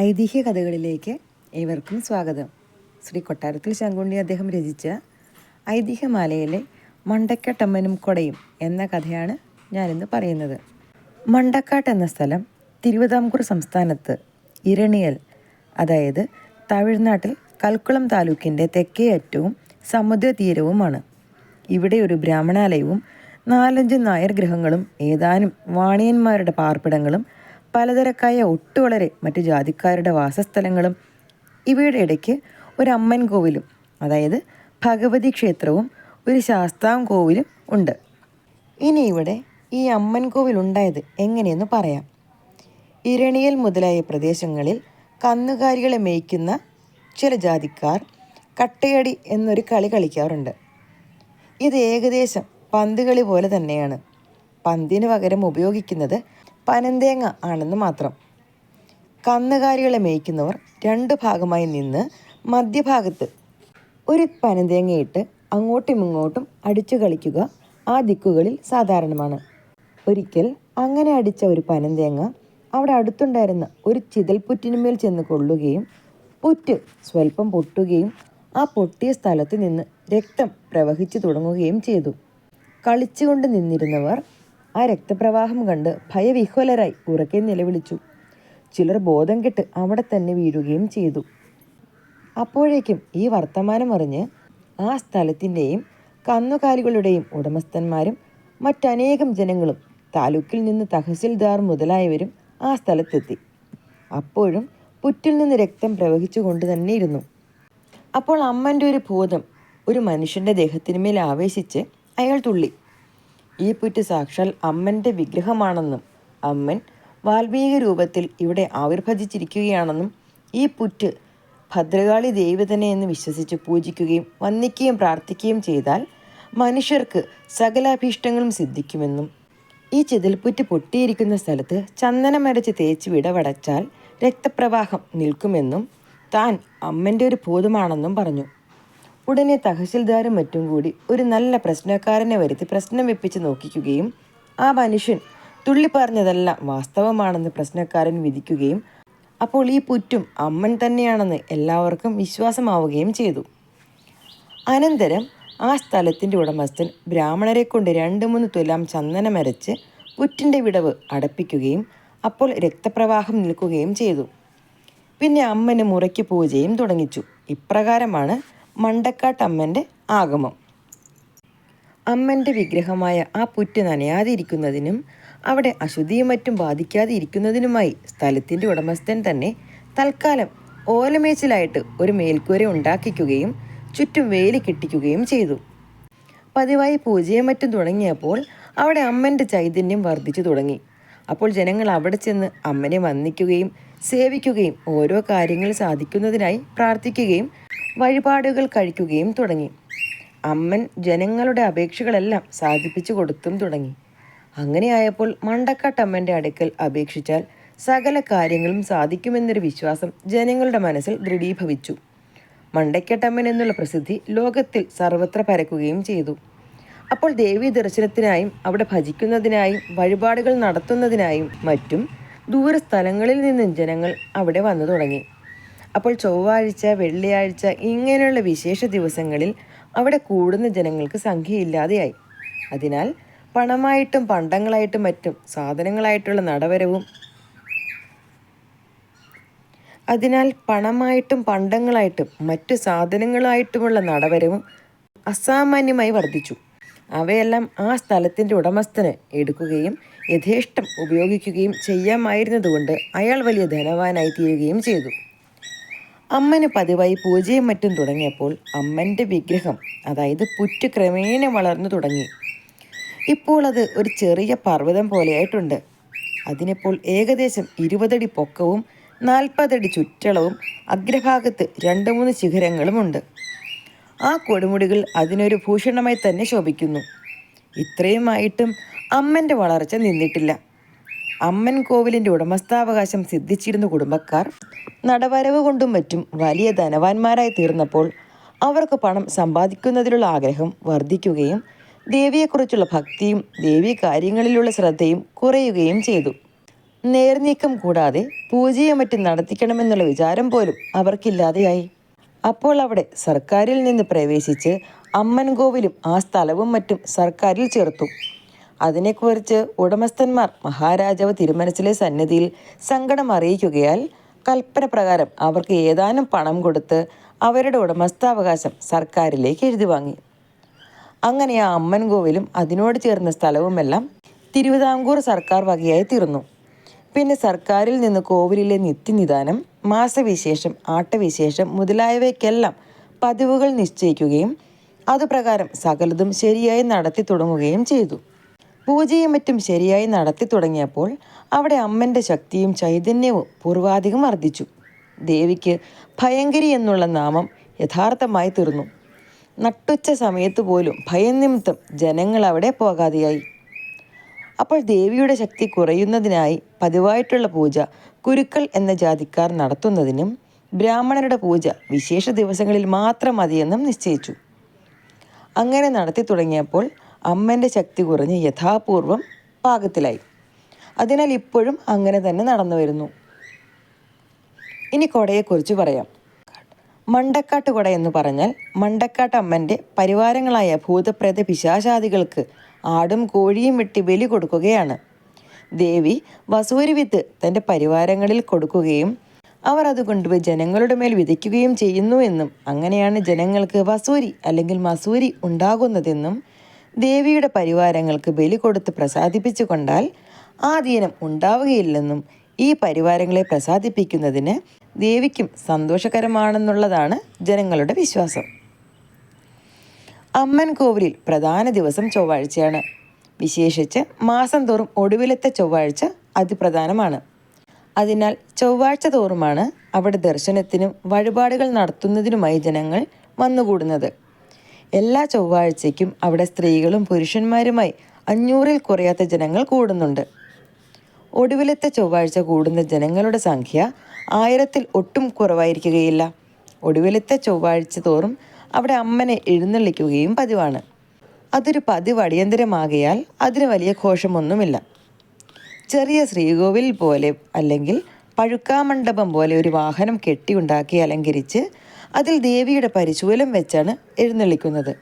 ഐതിഹ്യ കഥകളിലേക്ക് ഏവർക്കും സ്വാഗതം. ശ്രീ കൊട്ടാരത്തിൽ ശങ്കുണ്ണി അദ്ദേഹം രചിച്ച ഐതിഹ്യമാലയിലെ മണ്ടക്കാട്ടമ്മനും കൊടയും എന്ന കഥയാണ് ഞാനിന്ന് പറയുന്നത്. മണ്ടക്കാട്ട് എന്ന സ്ഥലം തിരുവിതാംകൂർ സംസ്ഥാനത്ത് ഇരണിയൽ അതായത് തമിഴ്നാട്ടിൽ കൽക്കുളം താലൂക്കിന്റെ തെക്കേ അറ്റവും സമുദ്രതീരവുമാണ് ഇവിടെ ഒരു ബ്രാഹ്മണാലയവും നാലഞ്ച് നായർ ഗ്രഹങ്ങളും ഏതാനും വാണിയന്മാരുടെ പാർപ്പിടങ്ങളും പലതരക്കായ ഒട്ടുവളരെ മറ്റു ജാതിക്കാരുടെ വാസസ്ഥലങ്ങളും ഇവയുടെ ഇടയ്ക്ക് ഒരു അമ്മൻ കോവിലും അതായത് ഭഗവതി ക്ഷേത്രവും ഒരു ശാസ്താം കോവിലും ഉണ്ട്. ഇനി ഇവിടെ ഈ അമ്മൻ കോവിൽ ഉണ്ടായത് എങ്ങനെയെന്ന് പറയാം. ഇരണിയൽ മുതലായ പ്രദേശങ്ങളിൽ കന്നുകാലികളെ മേയ്ക്കുന്ന ചില ജാതിക്കാർ കട്ടയടി എന്നൊരു കളി കളിക്കാറുണ്ട്. ഇത് ഏകദേശം പന്തുകളി പോലെ തന്നെയാണ്. പന്തിന് പകരം ഉപയോഗിക്കുന്നത് പനന്തേങ്ങ ആണെന്ന് മാത്രം. കന്നുകാലികളെ മേയ്ക്കുന്നവർ രണ്ട് ഭാഗമായി നിന്ന് മധ്യഭാഗത്ത് ഒരു പനന്തേങ്ങയിട്ട് അങ്ങോട്ടും ഇങ്ങോട്ടും അടിച്ചു കളിക്കുക ആ ദിക്കുകളിൽ സാധാരണമാണ്. ഒരിക്കൽ അങ്ങനെ അടിച്ച ഒരു പനന്തേങ്ങ അവിടെ അടുത്തുണ്ടായിരുന്ന ഒരു ചിതൽപുറ്റിനുമേൽ ചെന്ന് കൊള്ളുകയും പുറ്റ് സ്വൽപ്പം പൊട്ടുകയും ആ പൊട്ടിയ സ്ഥലത്ത് നിന്ന് രക്തം പ്രവഹിച്ചു തുടങ്ങുകയും ചെയ്തു. കളിച്ചുകൊണ്ട് നിന്നിരുന്നവർ ആ രക്തപ്രവാഹം കണ്ട് ഭയവിഹ്വലരായി ഉറക്കെ നിലവിളിച്ചു. ചിലർ ബോധം കെട്ട് അവിടെ തന്നെ വീഴുകയും ചെയ്തു. അപ്പോഴേക്കും ഈ വർത്തമാനം അറിഞ്ഞ് ആ സ്ഥലത്തിന്റെയും കന്നുകാലികളുടെയും ഉടമസ്ഥന്മാരും മറ്റനേകം ജനങ്ങളും താലൂക്കിൽ നിന്ന് തഹസിൽദാർ മുതലായവരും ആ സ്ഥലത്തെത്തി. അപ്പോഴും പുറ്റിൽ നിന്ന് രക്തം പ്രവഹിച്ചുകൊണ്ട് തന്നെ ഇരുന്നു അപ്പോൾ അമ്മന്റെ ഒരു ഭൂതം ഒരു മനുഷ്യന്റെ ദേഹത്തിനുമേൽ ആവേശിച്ച് അയാൾ തുള്ളി. ഈ പുറ്റ് സാക്ഷാൽ അമ്മന്റെ വിഗ്രഹമാണെന്നും അമ്മൻ വാൽമീക രൂപത്തിൽ ഇവിടെ ആവിർഭജിച്ചിരിക്കുകയാണെന്നും ഈ പുറ്റ് ഭദ്രകാളി ദൈവതനെ എന്ന് വിശ്വസിച്ച് പൂജിക്കുകയും വന്ദിക്കുകയും പ്രാർത്ഥിക്കുകയും ചെയ്താൽ മനുഷ്യർക്ക് സകലാഭീഷ്ടങ്ങളും സിദ്ധിക്കുമെന്നും ഈ ചിതൽപ്പുറ്റ് പൊട്ടിയിരിക്കുന്ന സ്ഥലത്ത് ചന്ദനം അരച്ച് തേച്ച് വിടവടച്ചാൽ രക്തപ്രവാഹം നിൽക്കുമെന്നും താൻ അമ്മന്റെ ഒരു ഭൂതമാണെന്നും പറഞ്ഞു. ഉടനെ തഹസിൽദാരും മറ്റും കൂടി ഒരു നല്ല പ്രശ്നക്കാരനെ വരുത്തി പ്രശ്നം വെപ്പിച്ച് നോക്കിക്കുകയും ആ മനുഷ്യൻ തുള്ളി പറഞ്ഞതെല്ലാം വാസ്തവമാണെന്ന് പ്രശ്നക്കാരൻ വിധിക്കുകയും അപ്പോൾ ഈ പുറ്റും അമ്മൻ തന്നെയാണെന്ന് എല്ലാവർക്കും വിശ്വാസമാവുകയും ചെയ്തു. അനന്തരം ആ സ്ഥലത്തിന്റെ ഉടമസ്ഥൻ ബ്രാഹ്മണരെ കൊണ്ട് രണ്ട് മൂന്ന് തുലാം ചന്ദനമരച്ച് പുറ്റിന്റെ വിടവ് അടപ്പിക്കുകയും അപ്പോൾ രക്തപ്രവാഹം നിൽക്കുകയും ചെയ്തു. പിന്നെ അമ്മന് മുറയ്ക്ക് പൂജയും തുടങ്ങിച്ചു. ഇപ്രകാരമാണ് മണ്ടക്കാട്ടമ്മന്റെ ആഗമം. അമ്മന്റെ വിഗ്രഹമായ ആ പുറ്റ് നനയാതിരിക്കുന്നതിനും അവിടെ അശുദ്ധിയും മറ്റും ബാധിക്കാതെ ഇരിക്കുന്നതിനുമായി സ്ഥലത്തിന്റെ ഉടമസ്ഥൻ തന്നെ തൽക്കാലം ഓലമേച്ചിലായിട്ട് ഒരു മേൽക്കൂര ഉണ്ടാക്കിക്കുകയും ചുറ്റും വേലി കെട്ടിക്കുകയും ചെയ്തു. പതിവായി പൂജയും മറ്റും തുടങ്ങിയപ്പോൾ അവിടെ അമ്മന്റെ ചൈതന്യം വർദ്ധിച്ചു തുടങ്ങി. അപ്പോൾ ജനങ്ങൾ അവിടെ ചെന്ന് അമ്മനെ വന്ദിക്കുകയും സേവിക്കുകയും ഓരോ കാര്യങ്ങൾ സാധിക്കുന്നതിനായി പ്രാർത്ഥിക്കുകയും വഴിപാടുകൾ കഴിക്കുകയും തുടങ്ങി. അമ്മൻ ജനങ്ങളുടെ അപേക്ഷകളെല്ലാം സാധിപ്പിച്ചു കൊടുത്തും തുടങ്ങി. അങ്ങനെയായപ്പോൾ മണ്ടക്കാട്ടമ്മന്റെ അടുക്കൽ അപേക്ഷിച്ചാൽ സകല കാര്യങ്ങളും സാധിക്കുമെന്നൊരു വിശ്വാസം ജനങ്ങളുടെ മനസ്സിൽ ദൃഢീഭവിച്ചു മണ്ടക്കട്ടമ്മൻ എന്നുള്ള പ്രസിദ്ധി ലോകത്തിൽ സർവത്ര പരക്കുകയും ചെയ്തു. അപ്പോൾ ദേവി ദർശനത്തിനായും അവിടെ ഭജിക്കുന്നതിനായും വഴിപാടുകൾ നടത്തുന്നതിനായും മറ്റും ദൂരസ്ഥലങ്ങളിൽ നിന്നും ജനങ്ങൾ അവിടെ വന്നു തുടങ്ങി. അപ്പോൾ ചൊവ്വാഴ്ച വെള്ളിയാഴ്ച ഇങ്ങനെയുള്ള വിശേഷ ദിവസങ്ങളിൽ അവിടെ കൂടുന്ന ജനങ്ങൾക്ക് സംഖ്യയില്ലാതെയായി. അതിനാൽ പണമായിട്ടും പണ്ടങ്ങളായിട്ടും മറ്റും സാധനങ്ങളായിട്ടുള്ള നടവരവും അതിനാൽ പണമായിട്ടും പണ്ടങ്ങളായിട്ടും മറ്റു സാധനങ്ങളായിട്ടുമുള്ള നടവരവും അസാമാന്യമായി വർദ്ധിച്ചു. അവയെല്ലാം ആ സ്ഥലത്തിന്റെ ഉടമസ്ഥന് എടുക്കുകയും യഥേഷ്ടം ഉപയോഗിക്കുകയും ചെയ്യാമായിരുന്നതുകൊണ്ട് അയാൾ വലിയ ധനവാനായി തീരുകയും ചെയ്തു. അമ്മന് പതിവായി പൂജയും മറ്റും തുടങ്ങിയപ്പോൾ അമ്മന്റെ വിഗ്രഹം അതായത് പുറ്റ് ക്രമേണ വളർന്നു തുടങ്ങി. ഇപ്പോൾ അത് ഒരു ചെറിയ പർവതം പോലെയായിട്ടുണ്ട്. അതിനിപ്പോൾ ഏകദേശം ഇരുപതടി പൊക്കവും നാൽപ്പതടി ചുറ്റളവും അഗ്രഭാഗത്ത് രണ്ട് മൂന്ന് ശിഖരങ്ങളുമുണ്ട് ആ കൊടുമുടികൾ അതിനൊരു ഭൂഷണമായി തന്നെ ശോഭിക്കുന്നു. ഇത്രയുമായിട്ടും അമ്മന്റെ വളർച്ച നിന്നിട്ടില്ല. അമ്മൻ കോവിലിന്റെ ഉടമസ്ഥാവകാശം സിദ്ധിച്ചിരുന്ന കുടുംബക്കാർ നടവരവ് കൊണ്ടും മറ്റും വലിയ ധനവാന്മാരായി തീർന്നപ്പോൾ അവർക്ക് പണം സമ്പാദിക്കുന്നതിലുള്ള ആഗ്രഹം വർദ്ധിക്കുകയും ദേവിയെക്കുറിച്ചുള്ള ഭക്തിയും ദേവി കാര്യങ്ങളിലുള്ള ശ്രദ്ധയും കുറയുകയും ചെയ്തു. നേർനീക്കം കൂടാതെ പൂജയും മറ്റും നടത്തിക്കണമെന്നുള്ള വിചാരം പോലും അവർക്കില്ലാതെയായി. അപ്പോൾ അവിടെ സർക്കാരിൽ നിന്ന് പ്രവേശിച്ച് അമ്മൻകോവിലും ആ സ്ഥലവും മറ്റും സർക്കാരിൽ ചേർത്തു. അതിനെക്കുറിച്ച് ഉടമസ്ഥന്മാർ മഹാരാജാവ് തിരുമനസിലെ സന്നിധിയിൽ സങ്കടം അറിയിക്കുകയാൽ കൽപ്പന പ്രകാരം അവർക്ക് ഏതാനും പണം കൊടുത്ത് അവരുടെ ഉടമസ്ഥാവകാശം സർക്കാരിലേക്ക് എഴുതി വാങ്ങി. അങ്ങനെ ആ അമ്മൻകോവിലും അതിനോട് ചേർന്ന സ്ഥലവുമെല്ലാം തിരുവിതാംകൂർ സർക്കാർ വകയായി തീർന്നു. പിന്നെ സർക്കാരിൽ നിന്ന് കോവിലിലെ നിത്യനിദാനം മാസവിശേഷം ആട്ടവിശേഷം മുതലായവയ്ക്കെല്ലാം പതിവുകൾ നിശ്ചയിക്കുകയും അതുപ്രകാരം സകലതും ശരിയായി നടത്തി തുടങ്ങുകയും ചെയ്തു. പൂജയും മറ്റും ശരിയായി നടത്തി തുടങ്ങിയപ്പോൾ അവിടെ അമ്മന്റെ ശക്തിയും ചൈതന്യവും പൂർവാധികം വർദ്ധിച്ചു. ദേവിക്ക് ഭയങ്കരി എന്നുള്ള നാമം യഥാർത്ഥമായി തീർന്നു. നട്ടുച്ച സമയത്ത് പോലും ഭയനിമിത്തം ജനങ്ങൾ അവിടെ പോകാതെയായി. അപ്പോൾ ദേവിയുടെ ശക്തി കുറയുന്നതിനായി പതിവായിട്ടുള്ള പൂജ കുരുക്കൾ എന്ന ജാതിക്കാർ നടത്തുന്നതിനും ബ്രാഹ്മണരുടെ പൂജ വിശേഷ ദിവസങ്ങളിൽ മാത്രം മതിയെന്നും നിശ്ചയിച്ചു. അങ്ങനെ നടത്തി തുടങ്ങിയപ്പോൾ അമ്മന്റെ ശക്തി കുറഞ്ഞ് യഥാപൂർവം പാകത്തിലായി. അതിനാൽ ഇപ്പോഴും അങ്ങനെ തന്നെ നടന്നു വരുന്നു. ഇനി കൊടയെക്കുറിച്ച് പറയാം. മണ്ടക്കാട്ട് കൊട എന്ന് പറഞ്ഞാൽ മണ്ടക്കാട്ട് അമ്മന്റെ പരിവാരങ്ങളായ ഭൂതപ്രേത പിശാശാദികൾക്ക് ആടും കോഴിയും വെട്ടി ബലി കൊടുക്കുകയാണ്. ദേവി വസൂരി വിത്ത് തന്റെ പരിവാരങ്ങളിൽ കൊടുക്കുകയും അവർ അത് കൊണ്ടുപോയി ജനങ്ങളുടെ മേൽ വിതയ്ക്കുകയും ചെയ്യുന്നു എന്നും അങ്ങനെയാണ് ജനങ്ങൾക്ക് വസൂരി അല്ലെങ്കിൽ മസൂരി ഉണ്ടാകുന്നതെന്നും ദേവിയുടെ പരിവാരങ്ങൾക്ക് ബലി കൊടുത്ത് പ്രസാദിപ്പിച്ചു കൊണ്ടാൽ ആ ദീനം ഉണ്ടാവുകയില്ലെന്നും ഈ പരിവാരങ്ങളെ പ്രസാദിപ്പിക്കുന്നതിന് ദേവിക്കും സന്തോഷകരമാണെന്നുള്ളതാണ് ജനങ്ങളുടെ വിശ്വാസം. അമ്മൻ കോവിലിൽ പ്രധാന ദിവസം ചൊവ്വാഴ്ചയാണ്. വിശേഷിച്ച് മാസം തോറും ഒടുവിലത്തെ ചൊവ്വാഴ്ച അതിപ്രധാനമാണ്. അതിനാൽ ചൊവ്വാഴ്ച തോറുമാണ് അവിടെ ദർശനത്തിനും വഴിപാടുകൾ നടത്തുന്നതിനുമായി ജനങ്ങൾ വന്നുകൂടുന്നത്. എല്ലാ ചൊവ്വാഴ്ചയ്ക്കും അവിടെ സ്ത്രീകളും പുരുഷന്മാരുമായി അഞ്ഞൂറിൽ കുറയാത്ത ജനങ്ങൾ കൂടുന്നുണ്ട്. ഒടുവിലത്തെ ചൊവ്വാഴ്ച കൂടുന്ന ജനങ്ങളുടെ സംഖ്യ ആയിരത്തിൽ ഒട്ടും കുറവായിരിക്കുകയില്ല. ഒടുവിലത്തെ ചൊവ്വാഴ്ച തോറും അവിടെ അമ്മനെ എഴുന്നള്ളിക്കുകയും പതിവാണ്. അതൊരു പതിവ് അടിയന്തരമാകയാൽ അതിന് വലിയ ഘോഷമൊന്നുമില്ല. ചെറിയ ശ്രീകോവിൽ പോലെ അല്ലെങ്കിൽ പഴുക്കാമണ്ഡപം പോലെ ഒരു വാഹനം കെട്ടിയുണ്ടാക്കി അലങ്കരിച്ച് അതിൽ ദേവിയുടെ പരിശൂലം വെച്ചാണ് എഴുന്നള്ളിക്കുന്നത്.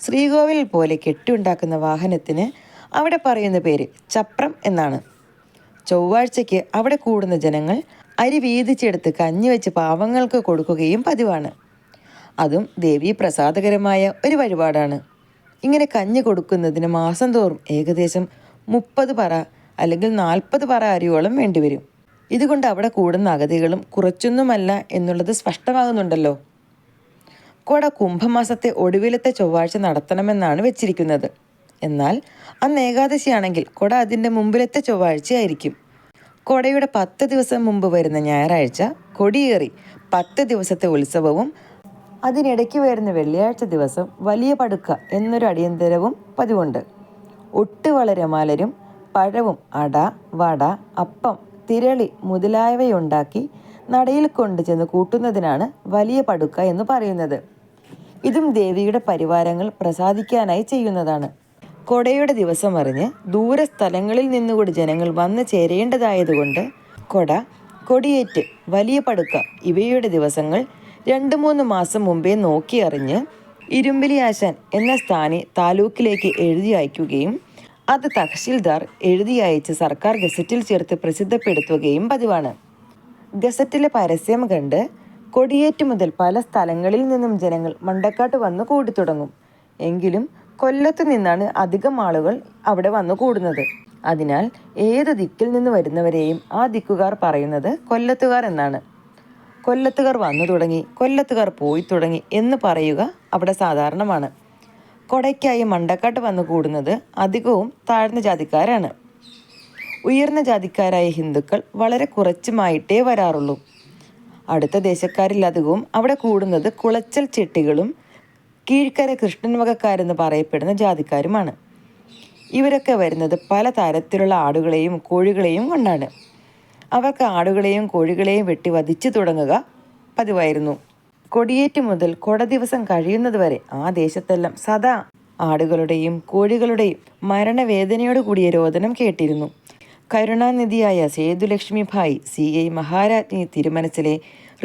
ശ്രീകോവിൽ പോലെ കെട്ടിയുണ്ടാക്കുന്ന വാഹനത്തിന് അവിടെ പറയുന്ന പേര് ചപ്രം എന്നാണ്. ചൊവ്വാഴ്ചയ്ക്ക് അവിടെ കൂടുന്ന ജനങ്ങൾ അരി വീതിച്ചെടുത്ത് കഞ്ഞി വെച്ച് പാവങ്ങൾക്ക് കൊടുക്കുകയും പതിവാണ്. അതും ദേവി പ്രസാദകരമായ ഒരു വഴിപാടാണ്. ഇങ്ങനെ കഞ്ഞി കൊടുക്കുന്നതിന് മാസം തോറും ഏകദേശം മുപ്പത് പറ അല്ലെങ്കിൽ നാൽപ്പത് പറ അരിയോളം വേണ്ടിവരും. ഇതുകൊണ്ട് അവിടെ കൂടുന്ന അഗതികളും കുറച്ചൊന്നുമല്ല എന്നുള്ളത് സ്പഷ്ടമാകുന്നുണ്ടല്ലോ. കൊട കുംഭമാസത്തെ ഒടുവിലത്തെ ചൊവ്വാഴ്ച നടത്തണമെന്നാണ് വെച്ചിരിക്കുന്നത്. എന്നാൽ അന്ന് ഏകാദശിയാണെങ്കിൽ കൊട അതിന്റെ മുമ്പിലത്തെ ചൊവ്വാഴ്ചയായിരിക്കും. കൊടയുടെ പത്ത് ദിവസം മുമ്പ് വരുന്ന ഞായറാഴ്ച കൊടിയേറി പത്ത് ദിവസത്തെ ഉത്സവവും അതിനിടയ്ക്ക് വരുന്ന വെള്ളിയാഴ്ച ദിവസം വലിയ പടുക്ക എന്നൊരു അടിയന്തരവും പതിവുണ്ട്. ഒട്ടുവളരമാലരും പഴവും അട വട അപ്പം തിരളി മുതലായവയുണ്ടാക്കി നടയിൽ കൊണ്ടുചെന്ന് കൂട്ടുന്നതിനാണ് വലിയ പടുക്ക എന്ന് പറയുന്നത്. ഇതും ദേവിയുടെ പരിവാരങ്ങൾ പ്രസാദിക്കാനായി ചെയ്യുന്നതാണ്. കൊടയുടെ ദിവസം അറിഞ്ഞ് ദൂരസ്ഥലങ്ങളിൽ നിന്നുകൂടി ജനങ്ങൾ വന്നു ചേരേണ്ടതായതുകൊണ്ട് കൊട കൊടിയേറ്റ് വലിയ പടുക്ക ഇവയുടെ ദിവസങ്ങൾ രണ്ട് മൂന്ന് മാസം മുമ്പേ നോക്കി അറിഞ്ഞ് ഇരുമ്പിലിയാശാൻ എന്ന സ്ഥാനി താലൂക്കിലേക്ക് എഴുതി അയക്കുകയും അത് തഹസിൽദാർ എഴുതി അയച്ച് സർക്കാർ ഗസറ്റിൽ ചേർത്ത് പ്രസിദ്ധപ്പെടുത്തുകയും പതിവാണ്. ഗസറ്റിലെ പരസ്യം കണ്ട് കൊടിയേറ്റ് മുതൽ പല സ്ഥലങ്ങളിൽ നിന്നും ജനങ്ങൾ മണ്ടക്കാട്ട് വന്ന് കൂടി തുടങ്ങും എങ്കിലും കൊല്ലത്ത് നിന്നാണ് അധികം ആളുകൾ അവിടെ വന്നു കൂടുന്നത്. അതിനാൽ ഏത് ദിക്കിൽ നിന്ന് വരുന്നവരെയും ആ ദിക്കുകാർ പറയുന്നത് കൊല്ലത്തുകാർ എന്നാണ്. കൊല്ലത്തുകാർ വന്നു തുടങ്ങി കൊല്ലത്തുകാർ പോയി തുടങ്ങി എന്ന് പറയുക അവിടെ സാധാരണമാണ്. കൊടയ്ക്കായി മണ്ടക്കാട്ട് വന്നു കൂടുന്നത് അധികവും താഴ്ന്ന ജാതിക്കാരാണ്. ഉയർന്ന ജാതിക്കാരായ ഹിന്ദുക്കൾ വളരെ കുറച്ചുമായിട്ടേ വരാറുള്ളൂ. അടുത്ത ദേശക്കാരിൽ അധികവും അവിടെ കൂടുന്നത് കുളച്ചൽ ചെട്ടികളും കീഴ്ക്കര കൃഷ്ണൻ വകക്കാരെന്ന് പറയപ്പെടുന്ന ജാതിക്കാരുമാണ്. ഇവരൊക്കെ വരുന്നത് പല തരത്തിലുള്ള ആടുകളെയും കോഴികളെയും കൊണ്ടാണ്. അവർക്ക് ആടുകളെയും കോഴികളെയും വെട്ടി വധിച്ചു തുടങ്ങുക പതിവായിരുന്നു. കൊടിയേറ്റ് മുതൽ കൊട ദിവസം കഴിയുന്നതുവരെ ആ ദേശത്തെല്ലാം സദാ ആടുകളുടെയും കോഴികളുടെയും മരണവേദനയോട് കൂടിയ രോദനം കേട്ടിരുന്നു. കരുണാനിധിയായ സേതുലക്ഷ്മി ഭായ് സി ഐ മഹാരാജ്ഞി തിരുമനസിലെ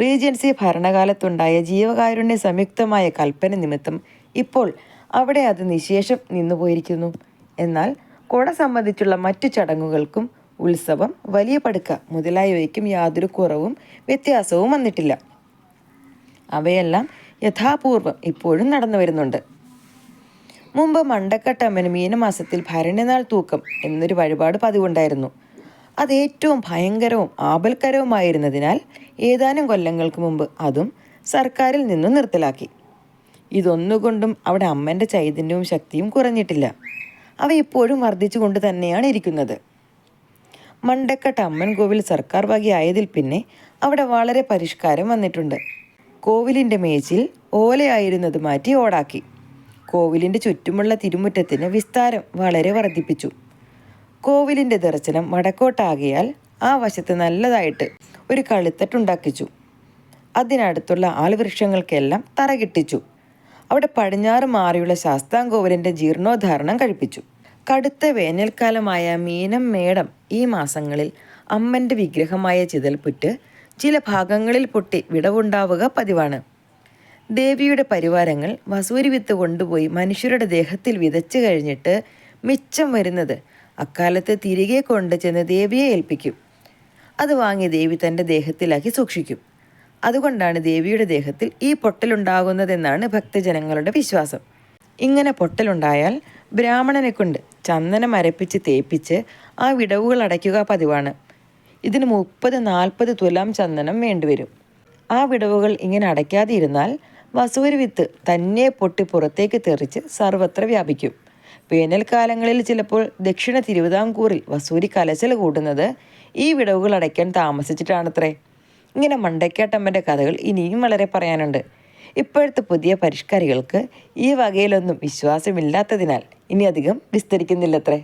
റീജൻസി ഭരണകാലത്തുണ്ടായ ജീവകാരുണ്യ സംയുക്തമായ കൽപ്പന നിമിത്തം ഇപ്പോൾ അവിടെ അത് നിശേഷം നിന്നുപോയിരിക്കുന്നു. എന്നാൽ കൊട സംബന്ധിച്ചുള്ള മറ്റു ചടങ്ങുകൾക്കും ഉത്സവം വലിയ പടുക്ക മുതലായവയ്ക്കും യാതൊരു കുറവും വ്യത്യാസവും വന്നിട്ടില്ല. അവയെല്ലാം യഥാപൂർവം ഇപ്പോഴും നടന്നു വരുന്നുണ്ട്. മുമ്പ് മണ്ടക്കട്ടമ്മന് മീനമാസത്തിൽ ഭരണിനാൾ തൂക്കം എന്നൊരു വഴിപാട് പതിവുണ്ടായിരുന്നു. അത് ഏറ്റവും ഭയങ്കരവും ആപൽക്കരവുമായിരുന്നതിനാൽ ഏതാനും കൊല്ലങ്ങൾക്ക് മുമ്പ് അതും സർക്കാരിൽ നിന്നും നിർത്തലാക്കി. ഇതൊന്നുകൊണ്ടും അവിടെ അമ്മന്റെ ചൈതന്യവും ശക്തിയും കുറഞ്ഞിട്ടില്ല. അവ ഇപ്പോഴും വർദ്ധിച്ചുകൊണ്ട് തന്നെയാണ് ഇരിക്കുന്നത്. മണ്ടക്കട്ട് അമ്മൻ കോവിൽ സർക്കാർ വകയായതിൽ പിന്നെ അവിടെ വളരെ പരിഷ്കാരം വന്നിട്ടുണ്ട്. കോവിലിന്റെ മേച്ചിൽ ഓലയായിരുന്നത് മാറ്റി ഓടാക്കി. കോവിലിന്റെ ചുറ്റുമുള്ള തിരുമുറ്റത്തിന് വിസ്താരം വളരെ വർദ്ധിപ്പിച്ചു. കോവിലിന്റെ ദർശനം വടക്കോട്ടാകിയാൽ ആ വശത്ത് നല്ലതായിട്ട് ഒരു കളിത്തട്ടുണ്ടാക്കിച്ചു അതിനടുത്തുള്ള ആൽവൃക്ഷങ്ങൾക്കെല്ലാം തറകിട്ടിച്ചു. അവിടെ പടിഞ്ഞാറ് മാറിയുള്ള ശാസ്താംകോവിലിന്റെ ജീർണോദ്ധാരണം കഴിപ്പിച്ചു. കടുത്ത വേനൽക്കാലമായ മീനം മേടം ഈ മാസങ്ങളിൽ അമ്മന്റെ വിഗ്രഹമായ ചിതൽപുറ്റ് ചില ഭാഗങ്ങളിൽ പൊട്ടി വിടവുണ്ടാവുക പതിവാണ്. ദേവിയുടെ പരിവാരങ്ങൾ വസൂരി വിത്ത് കൊണ്ടുപോയി മനുഷ്യരുടെ ദേഹത്തിൽ വിതച്ചു കഴിഞ്ഞിട്ട് മിച്ചം വരുന്നത്. അക്കാലത്ത് തിരികെ കൊണ്ട് ചെന്ന് ദേവിയെ ഏൽപ്പിക്കും. അത് വാങ്ങി ദേവി തന്റെ ദേഹത്തിലാക്കി സൂക്ഷിക്കും. അതുകൊണ്ടാണ് ദേവിയുടെ ദേഹത്തിൽ ഈ പൊട്ടലുണ്ടാകുന്നതെന്നാണ് ഭക്തജനങ്ങളുടെ വിശ്വാസം. ഇങ്ങനെ പൊട്ടലുണ്ടായാൽ ബ്രാഹ്മണനെ കൊണ്ട് ചന്ദനം അരപ്പിച്ച് തേപ്പിച്ച് ആ വിടവുകൾ അടയ്ക്കുക പതിവാണ്. ഇതിന് മുപ്പത് നാൽപ്പത് തുലാം ചന്ദനം വേണ്ടിവരും. ആ വിടവുകൾ ഇങ്ങനെ അടയ്ക്കാതിരുന്നാൽ വസൂരി വിത്ത് തന്നെ പൊട്ടി പുറത്തേക്ക് തെറിച്ച് സർവത്ര വ്യാപിക്കും. വേനൽക്കാലങ്ങളിൽ ചിലപ്പോൾ ദക്ഷിണ തിരുവിതാംകൂറിൽ വസൂരി കലശൽ കൂട്ടുന്നത് ഈ വിടവുകൾ അടയ്ക്കാൻ താമസിച്ചിട്ടാണത്രേ. ഇങ്ങനെ മണ്ടയ്ക്കാട്ടമ്മന്റെ കഥകൾ ഇനിയും വളരെ പറയാനുണ്ട്. ഇപ്പോഴത്തെ പുതിയ പരിഷ്കാരികൾക്ക് ഈ വകയിലൊന്നും വിശ്വാസമില്ലാത്തതിനാൽ ഇനി അധികം വിസ്തരിക്കുന്നില്ലത്രേ.